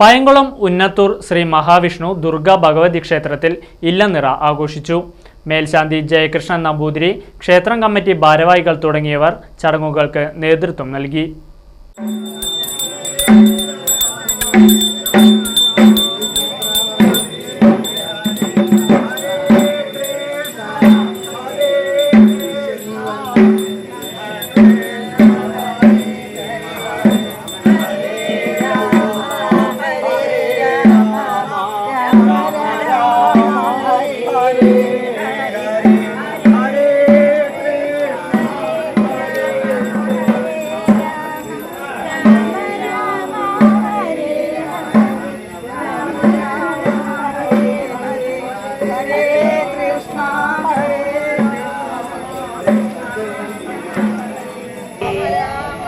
പയങ്കുളം ഉന്നത്തൂർ ശ്രീ മഹാവിഷ്ണു ദുർഗ ഭഗവതി ക്ഷേത്രത്തിൽ ഇല്ലനിറ ആഘോഷിച്ചു. മേൽശാന്തി ജയകൃഷ്ണൻ നമ്പൂതിരി ക്ഷേത്രം കമ്മിറ്റി ഭാരവാഹികൾ തുടങ്ങിയവർ ചടങ്ങുകൾക്ക് നേതൃത്വം നൽകി.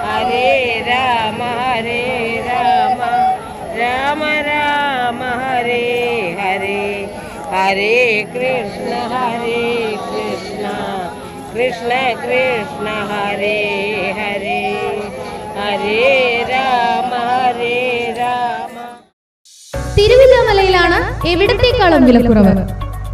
ഹരേ രാമ ഹരേ രാമ രാമ രാമ ഹരേ ഹരേ. ഹരേ കൃഷ്ണ ഹരേ കൃഷ്ണ കൃഷ്ണ കൃഷ്ണ ഹരേ ഹരേ. ഹരേ രാമ ഹരേ രാമ. തിരുവില്ലാമലയിലാണ് എവിടത്തേക്കാളും വിലക്കുറവ്